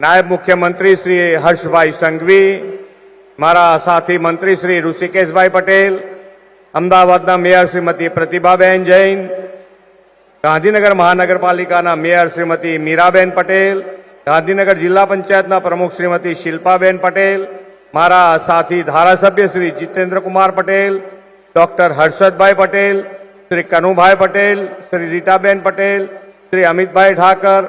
નાયબ મુખ્યમંત્રી શ્રી હર્ષભાઈ સંઘવી, મારા સાથી મંત્રી શ્રી ઋષિકેશભાઈ પટેલ, અમદાવાદના મેયર શ્રીમતી પ્રતિભાબેન જૈન, ગાંધીનગર મહાનગરપાલિકાના મેયર શ્રીમતી મીરાબેન પટેલ, ગાંધીનગર જિલ્લા પંચાયતના પ્રમુખ શ્રીમતી શિલ્પાબેન પટેલ, મારા સાથી ધારાસભ્ય શ્રી જીતેન્દ્રકુમાર પટેલ, ડોક્ટર હર્ષદભાઈ પટેલ, શ્રી કનુભાઈ પટેલ, શ્રી રીટાબેન પટેલ, શ્રી અમિતભાઈ ઠાકર,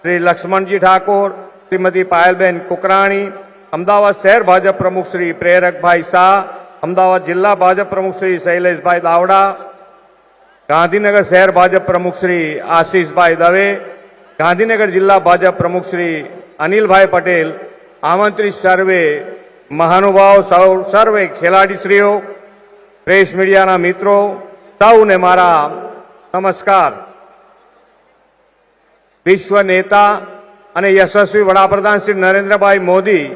શ્રી લક્ષ્મણજી ઠાકોર શ્રીમતી પાયલબેન કુકરાણી અમદાવાદ શહેર ભાજપ પ્રમુખ શ્રી પ્રેરકભાઈ શાહ અમદાવાદ જિલ્લા ભાજપ પ્રમુખ શ્રી શૈલેષભાઈ દાવડા ગાંધીનગર શહેર ભાજપ પ્રમુખ શ્રી આશીષભાઈ દવે ગાંધીનગર જિલ્લા ભાજપ પ્રમુખ શ્રી અનિલભાઈ પટેલ આમંત્રિત સર્વે મહાનુભાવ સૌ સર્વે ખેલાડીશ્રીઓ પ્રેસ મીડિયાના મિત્રો સૌને મારા નમસ્કાર વિશ્વ નેતા અને યશસ્વી વડાપ્રધાન શ્રી નરેન્દ્રભાઈ મોદી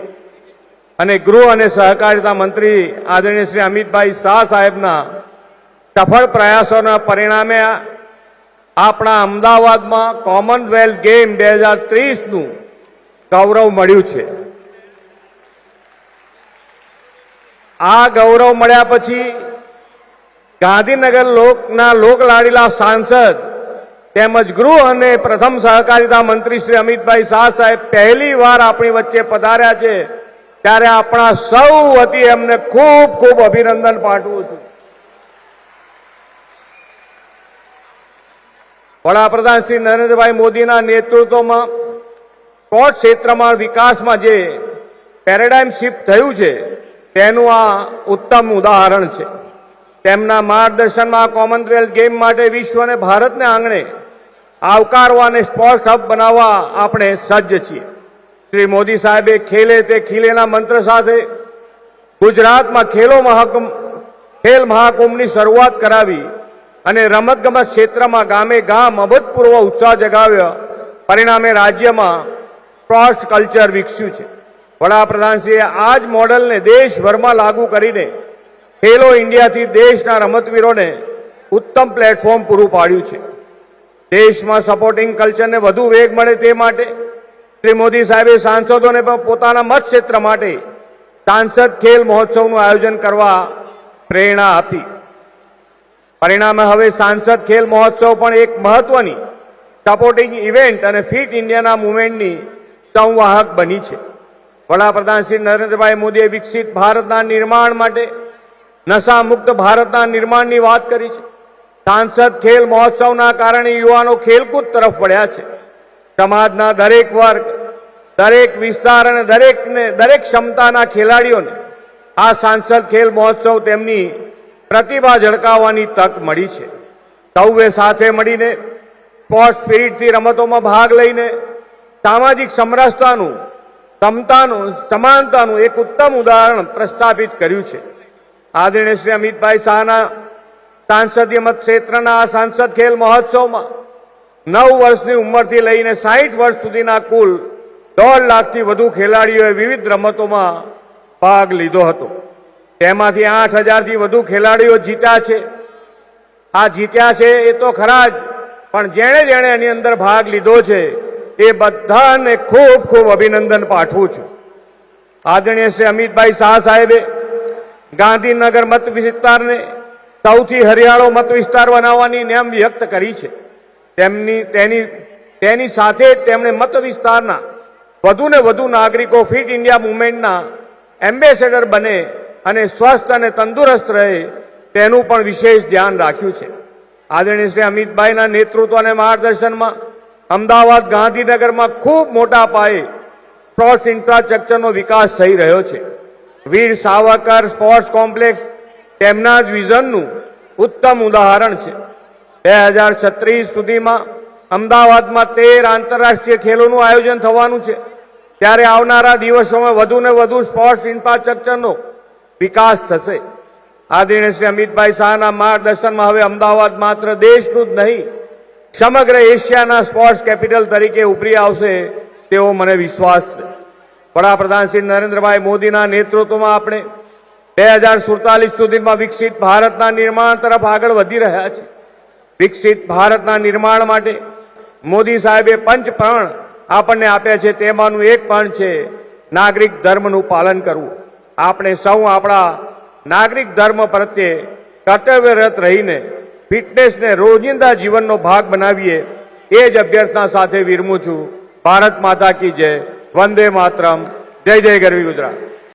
અને ગૃહ અને સહકારિતા મંત્રી આદરણીય શ્રી અમિતભાઈ શાહ સાહેબના સફળ પ્રયાસોના પરિણામે આપણા અમદાવાદમાં કોમનવેલ્થ ગેમ બે હજાર ત્રીસનું ગૌરવ મળ્યું છે. આ ગૌરવ મળ્યા પછી ગાંધીનગર લોકના લોકલાડીલા સાંસદ તેમજ ગૃહ અને પ્રથમ સહકારિતા મંત્રી શ્રી અમિતભાઈ શાહ સાહેબ પહેલી વાર આપણી વચ્ચે પધાર્યા છે, ત્યારે આપણા સૌ વતી એમને ખૂબ ખૂબ અભિનંદન પાઠવું છું. વડાપ્રધાન શ્રી નરેન્દ્રભાઈ મોદીના નેતૃત્વમાં સ્પોર્ટ ક્ષેત્રમાં વિકાસમાં જે પેરેડાઇમ શિફ્ટ થયું છે, તેનું આ ઉત્તમ ઉદાહરણ છે. તેમના માર્ગદર્શનમાં કોમનવેલ્થ ગેમ માટે વિશ્વ અને ભારતને આંગણે આવકારવા અને સ્પોર્ટ્સ હબ બનાવવા આપણે સજ્જ છીએ. શ્રી મોદી સાહેબે ખેલે તે ખીલેના મંત્ર સાથે ગુજરાતમાં ખેલો મહાકુંભ, ખેલ મહાકુંભની શરૂઆત કરાવી અને રમતગમત ક્ષેત્રમાં ગામે ગામ અભૂતપૂર્વ ઉત્સાહ જગાવ્યો. પરિણામે રાજ્યમાં સ્પોર્ટ્સ કલ્ચર વિકસ્યું છે. વડાપ્રધાનશ્રીએ આ જ મોડલને દેશભરમાં લાગુ કરીને ખેલો ઇન્ડિયાથી દેશના રમતવીરોને ઉત્તમ પ્લેટફોર્મ પૂરું પાડ્યું છે. દેશમાં સપોર્ટિંગ કલ્ચરને વધુ વેગ મળે તે માટે શ્રી મોદી સાહેબે સાંસદોને પણ પોતાના મત ક્ષેત્ર માટે સાંસદ ખેલ મહોત્સવનું આયોજન કરવા પ્રેરણા આપી. પરિણામે હવે સાંસદ ખેલ મહોત્સવ પણ એક મહત્વની સપોર્ટિંગ ઇવેન્ટ અને ફિટ ઇન્ડિયાના મુવમેન્ટની સંવાહક બની છે. વડાપ્રધાન શ્રી નરેન્દ્રભાઈ મોદીએ વિકસિત ભારતના નિર્માણ માટે નશા મુક્ત ભારતના નિર્માણની વાત કરી છે. સાંસદ ખેલ મહોત્સવના કારણે યુવાનો ખેલકૂદ તરફ વળ્યા છે. સમાજના દરેક વર્ગ, દરેક વિસ્તાર અને દરેકને, દરેક ક્ષમતાના ખેલાડીઓને આ સાંસદ ખેલ મહોત્સવ તેમની પ્રતિભા ઝળકાવવાની તક મળી છે. સૌએ સાથે મળીને સ્પોર્ટ સ્પિરિટથી રમતોમાં ભાગ લઈને સામાજિક સમરસતાનું સમતાનું સમાનતાનું એક ઉત્તમ ઉદાહરણ પ્રસ્થાપિત કર્યું છે. આદરણીય શ્રી અમિતભાઈ શાહના સાંસદીય મત ક્ષેત્રના આ સાંસદ ખેલ મહોત્સવમાં નવ વર્ષની ઉંમરથી લઈને સાહીઠ વર્ષ સુધીના કુલ દોઢ લાખથી વધુ ખેલાડીઓએ વિવિધ રમતોમાં ભાગ લીધો હતો. તેમાંથી આઠ હજારથી વધુ ખેલાડીઓ જીત્યા છે. આ જીત્યા છે એ તો ખરા જ, પણ જેણે જેણે એની અંદર ભાગ લીધો છે એ બધાને ખૂબ ખૂબ અભિનંદન પાઠવું છું. આદરણીય શ્રી અમિતભાઈ શાહ સાહેબે ગાંધીનગર મત વિસ્તારને સૌથી હરિયાળો મત વિસ્તાર બનાવવાની નેમ વ્યક્ત કરી છે. તેમની, તેની તેની સાથે તેમણે મત વિસ્તારના વધુને વધુ નાગરિકો ફિટ ઇન્ડિયા મુવમેન્ટના એમ્બેસેડર બને અને સ્વસ્થ અને તંદુરસ્ત રહે તેનું પણ વિશેષ ધ્યાન રાખ્યું છે. આદરણીય શ્રી અમિતભાઈના નેતૃત્વ અને માર્ગદર્શનમાં અમદાવાદ ગાંધીનગરમાં ખૂબ મોટા પાયે સ્પોર્ટ્સ ઇન્ફ્રાસ્ટ્રક્ચરનો વિકાસ થઈ રહ્યો છે. વીર સાવરકર સ્પોર્ટ્સ કોમ્પ્લેક્સ તેમના જ વિઝનનું ઉત્તમ ઉદાહરણ છે. બે હજાર છત્રીસ સુધીમાં અમદાવાદમાં તેર આંતરરાષ્ટ્રીય ખેલોનું આયોજન થવાનું છે. ત્યારે આવનારા દિવસોમાં વધુ ને વધુ સ્પોર્ટ્સ ઇન્ફ્રાસ્ટ્રક્ચરનો વિકાસ થશે. આદરણીય શ્રી અમિતભાઈ શાહના માર્ગદર્શનમાં હવે અમદાવાદ માત્ર દેશનું જ નહીં, સમગ્ર એશિયાના સ્પોર્ટ્સ કેપિટલ તરીકે ઉભરી આવશે તેવો મને વિશ્વાસ છે. વડાપ્રધાન શ્રી નરેન્દ્રભાઈ મોદીના નેતૃત્વમાં આપણે બે હજાર સુડતાલીસ સુધીમાં વિકસિત ભારતના નિર્માણ તરફ આગળ વધી રહ્યા છે. વિકસિત ભારતના નિર્માણ માટે મોદી સાહેબે પંચ પણ આપણને આપ્યા છે, તેમાંનું એક પણ છે નાગરિક ધર્મનું પાલન કરવું. આપણે સૌ આપણા નાગરિક ધર્મ પ્રત્યે કર્તવ્યરત રહીને ફિટનેસને રોજિંદા જીવનનો ભાગ બનાવીએ, એ જ અભ્યર્થના સાથે વિરમું છું. ભારત માતા કી જય. વંદે માતરમ. જય જય ગરવી ગુજરાત.